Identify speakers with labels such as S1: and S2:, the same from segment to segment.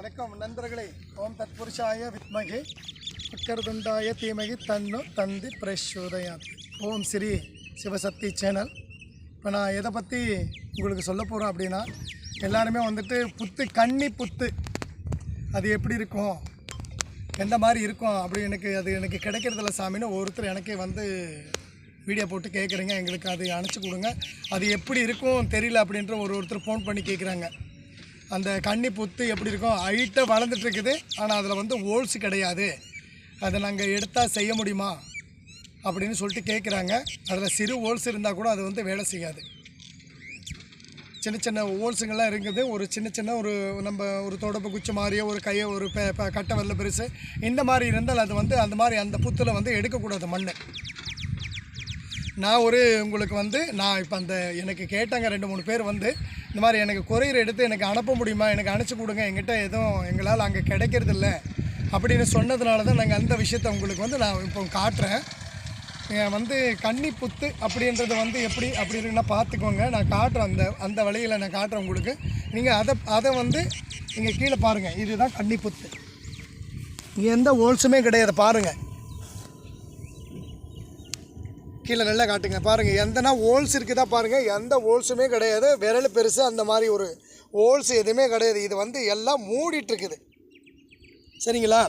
S1: வணக்கம் நண்பர்களே. ஓம் தத்புருஷாய வித்மகே. உக்கரதுண்டாய தீமகி தன்னு தந்தி பிரசோதயா ஓம் ஸ்ரீ சிவசக்தி சேனல். இப்போ நான் எதை பற்றி உங்களுக்கு சொல்ல போகிறோம் அப்படின்னா எல்லாருமே வந்துட்டு புத்து கன்னி புத்து. அது எப்படி இருக்கும்? எந்த மாதிரி இருக்கும் அப்படி எனக்கு அது எனக்கு கிடைக்கிறதில்ல சாமின்னு ஒருத்தர் எனக்கே வந்து வீடியோ போட்டு கேட்குறீங்க. எங்களுக்கு அது அனுப்பிச்சி கொடுங்க. அது எப்படி இருக்கும் தெரியல அப்படின்ற ஒரு ஒருத்தர் ஃபோன் பண்ணி கேட்குறாங்க. அந்த கன்னி புத்து எப்படி இருக்கும் ஹைட்டாக வளர்ந்துட்டு இருக்குது. ஆனால் அதில் வந்து ஹோல்ஸ் கிடையாது. அதை நாங்கள் எடுத்தால் செய்ய முடியுமா? அப்படின்னு சொல்லிட்டு கேட்குறாங்க அதில் சிறு ஹோல்ஸ் இருந்தால் கூட அது வந்து வேலை செய்யாது. சின்ன சின்ன ஹோல்ஸுங்கள்லாம் இருக்குது. ஒரு சின்ன சின்ன ஒரு நம்ம ஒரு தொடப்பு குச்சி மாதிரியோ ஒரு கையை ஒரு கட்டை வரல பெருசு. இந்த மாதிரி இருந்தால் அது வந்து அந்த மாதிரி அந்த புத்தில் வந்து எடுக்கக்கூடாது மண் நான் ஒரு உங்களுக்கு வந்து நான் இப்போ அந்த எனக்கு கேட்டாங்க ரெண்டு மூணு பேர் வந்து இந்த மாதிரி எனக்கு கொரியர் எடுத்து எனக்கு அனுப்ப முடியுமா? எனக்கு அனுப்பிச்சி கொடுங்க. எங்கிட்ட எதுவும் எங்களால் அங்கே கிடைக்கிறது இல்லை. அப்படின்னு சொன்னதுனால தான் நாங்கள் அந்த விஷயத்த உங்களுக்கு வந்து நான் இப்போ காட்டுறேன். வந்து கன்னி புத்து அப்படின்றது வந்து எப்படி அப்படின்னா பார்த்துக்கோங்க நான் காட்டுறேன் அந்த அந்த வழியில் நான் காட்டுறேன் உங்களுக்கு. நீங்கள் அதை அதை வந்து நீங்கள் கீழே பாருங்கள் இதுதான் கன்னி புத்து எந்த ஹோல்ஸுமே கிடையாது. பாருங்கள் கீழே நல்லா காட்டுங்க. பாருங்கள் எந்தனா ஹோல்ஸ் இருக்குதா பாருங்கள் எந்த ஹோல்ஸுமே கிடையாது. விரல் பெருசு அந்த மாதிரி ஒரு ஹோல்ஸ் எதுவுமே கிடையாது. இது வந்து எல்லாம் மூடிட்டுருக்குது. சரிங்களா?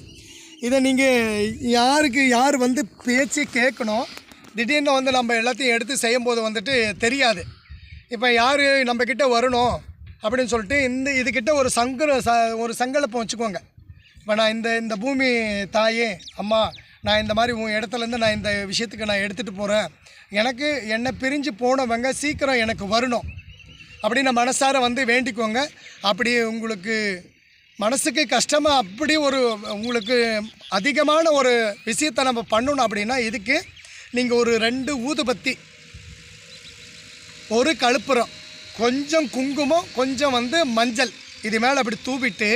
S1: இதை நீங்கள் யாருக்கு யார் வந்து பேச்சு கேட்கணும் திடீர்னு வந்து நம்ம எல்லாத்தையும் எடுத்து செய்யும்போது வந்துட்டு தெரியாது. இப்போ யார் நம்மக்கிட்ட வரணும் அப்படின்னு சொல்லிட்டு இந்த இதுக்கிட்ட ஒரு சங்கர ச ஒரு சங்கலப்பம் வச்சுக்கோங்க. இப்போ நான் இந்த இந்த பூமி தாயே அம்மா நான் இந்த மாதிரி உன் இடத்துலேருந்து நான் இந்த விஷயத்துக்கு நான் எடுத்துகிட்டு போகிறேன் எனக்கு என்னை பிரிஞ்சு போனவங்க சீக்கிரம் எனக்கு வரணும். அப்படின்னு மனசார வந்து வேண்டிக்கோங்க. அப்படி உங்களுக்கு மனசுக்கு கஷ்டமாக அப்படி ஒரு உங்களுக்கு அதிகமான ஒரு விஷயத்தை நம்ம பண்ணணும் அப்படின்னா இதுக்கு நீங்கள் ஒரு ரெண்டு ஊதுபத்தி ஒரு கழுப்புறம் கொஞ்சம் குங்குமம் கொஞ்சம் வந்து மஞ்சள் இது மேலே அப்படி தூவிட்டு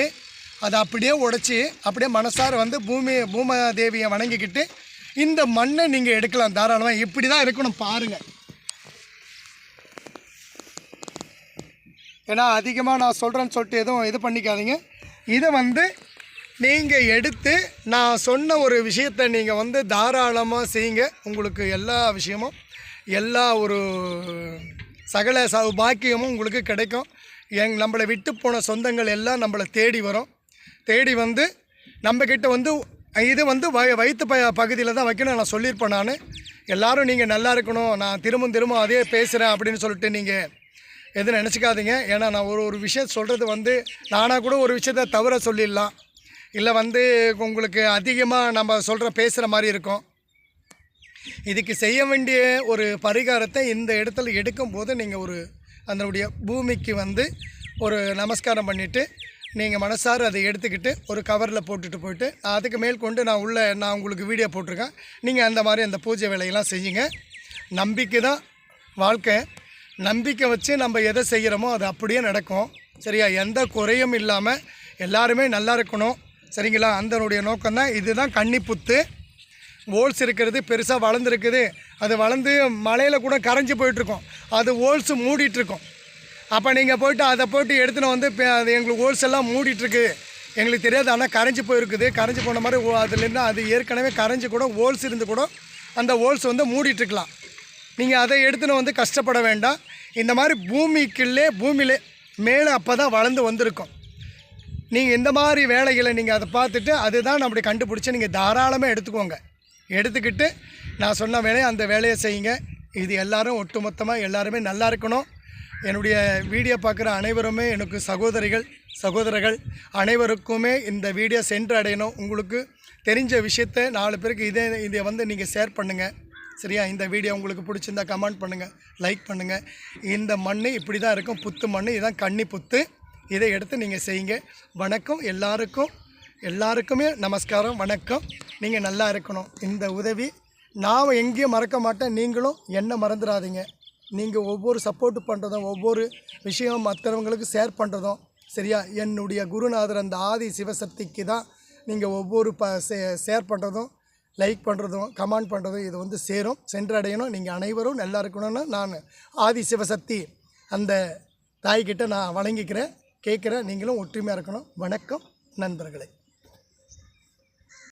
S1: அதை அப்படியே உடைச்சி அப்படியே மனசார வந்து பூமி பூமாதேவியை வணங்கிக்கிட்டு இந்த மண்ணை நீங்கள் எடுக்கலாம் தாராளமாக இப்படி தான் இருக்கணும் பாருங்கள் ஏன்னா அதிகமாக நான் சொல்கிறேன்னு சொல்லிட்டு எதுவும் இது பண்ணிக்காதீங்க. இதை வந்து நீங்கள் எடுத்து நான் சொன்ன ஒரு விஷயத்தை நீங்கள் வந்து தாராளமாக செய்யுங்க. உங்களுக்கு எல்லா விஷயமும் எல்லா ஒரு சகல சௌபாக்கியமும் உங்களுக்கு கிடைக்கும். எங் நம்மளை விட்டு போன சொந்தங்கள் எல்லாம் நம்மளை தேடி வரும். தேடி வந்து நம்மக்கிட்ட வந்து இது வந்து வய வயிற்று ப பகுதியில் தான் வைக்கணும் நான் சொல்லியிருப்பேன் நான். எல்லாரும் நீங்கள் நல்லா இருக்கணும் நான் திரும்ப திரும்ப அதே பேசுகிறேன் அப்படின்னு சொல்லிட்டு நீங்கள் எதுவும் நினச்சிக்காதீங்க. ஏன்னா நான் ஒரு ஒரு விஷயம் சொல்கிறது வந்து நானாக கூட ஒரு விஷயத்த தவிர சொல்லிடலாம். இல்லை வந்து உங்களுக்கு அதிகமாக நம்ம சொல்கிற பேசுகிற மாதிரி இருக்கும். இதுக்கு செய்ய வேண்டிய ஒரு பரிகாரத்தை இந்த இடத்துல எடுக்கும்போது நீங்கள் ஒரு அதனுடைய பூமிக்கு வந்து ஒரு நமஸ்காரம் பண்ணிவிட்டு நீங்கள் மனசார அதை எடுத்துக்கிட்டு ஒரு கவரில் போட்டுட்டு போயிட்டு அதுக்கு மேல் கொண்டு நான் உள்ளே நான் உங்களுக்கு வீடியோ போட்டிருக்கேன். நீங்கள் அந்த மாதிரி அந்த பூஜை வேலையெல்லாம் செய்யுங்க. நம்பிக்கை தான் வாழ்க்கை. நம்பிக்கை வச்சு நம்ம எதை செய்கிறோமோ அது அப்படியே நடக்கும். சரியா? எந்த குறையும் இல்லாமல் எல்லாருமே நல்லா இருக்கணும். சரிங்களா? அந்தனுடைய நோக்கம் தான் இதுதான் கன்னிப்புத்து ஓல்ஸ் இருக்கிறது பெருசாக வளர்ந்துருக்குது. அது வளர்ந்து மலையில் கூட கரைஞ்சி போயிட்டுருக்கோம் அது ஓல்ஸு மூடிட்டுருக்கோம் அப்போ நீங்கள் போய்ட்டு அதை போய்ட்டு எடுத்துன்னு வந்து இப்போ அது எங்களுக்கு ஹோல்சேலாம் எல்லாம் மூடிட்டுருக்கு. எங்களுக்கு தெரியாது. ஆனால் கரைஞ்சி போயிருக்குது. கரைஞ்சி போன மாதிரி ஓ- அதுலேருந்து அது ஏற்கனவே கரைஞ்சி கூட ஹோல்ஸ் இருந்து கூட அந்த ஹோல்ஸ் வந்து மூடிட்டுருக்கலாம். நீங்கள் அதை எடுத்துன்னு வந்து கஷ்டப்பட வேண்டாம். இந்த மாதிரி பூமிக்குள்ளே பூமியிலே மேலே அப்போ தான் வளர்ந்து வந்திருக்கும். நீங்கள் இந்த மாதிரி வேலைகளை நீங்கள் அதை பார்த்துட்டு அதுதான் அப்படி கண்டுபிடிச்சி நீங்கள் தாராளமாக எடுத்துக்கோங்க. எடுத்துக்கிட்டு நான் சொன்ன வேலையை அந்த வேலையை செய்யுங்க. இது எல்லாரும் ஒட்டுமொத்தமாக எல்லாருமே நல்லா இருக்கணும். என்னுடைய வீடியோ பார்க்குற அனைவருமே எனக்கு சகோதரிகள் சகோதரர்கள் அனைவருக்குமே இந்த வீடியோ சென்று அடையணும் உங்களுக்கு தெரிஞ்ச விஷயத்த நாலு பேருக்கு இதே இதை வந்து நீங்கள் ஷேர் பண்ணுங்கள் சரியா? இந்த வீடியோ உங்களுக்கு பிடிச்சிருந்தா கமெண்ட் பண்ணுங்கள் லைக் பண்ணுங்கள் இந்த மண் இப்படி தான் இருக்கும். புத்து மண் இதுதான் கன்னி புத்து. இதை எடுத்து நீங்கள் செய்யுங்க. வணக்கம் எல்லாருக்கும். எல்லாருக்குமே நமஸ்காரம் வணக்கம். நீங்கள் நல்லா இருக்கணும். இந்த உதவி நான் எங்கேயும் மறக்க மாட்டேன். நீங்களும் என்ன மறந்துடாதீங்க. நீங்கள் ஒவ்வொரு சப்போர்ட் பண்ணுறதும் ஒவ்வொரு விஷயம் மற்றவங்களுக்கு ஷேர் பண்ணுறதும் சரியா? என்னுடைய குருநாதர் அந்த ஆதி சிவசக்திக்கு தான் நீங்கள் ஒவ்வொரு ப ஷேர் பண்ணுறதும் லைக் பண்ணுறதும் கமெண்ட் பண்ணுறதும் இது வந்து சேரும் சென்றடையணும். நீங்கள் அனைவரும் நல்லா இருக்கணும்னு நான் ஆதி சிவசக்தி அந்த தாய்கிட்ட நான் வணங்கிக்கிறேன் கேட்குறேன். நீங்களும் ஒற்றுமையாக இருக்கணும். வணக்கம் நண்பர்களே.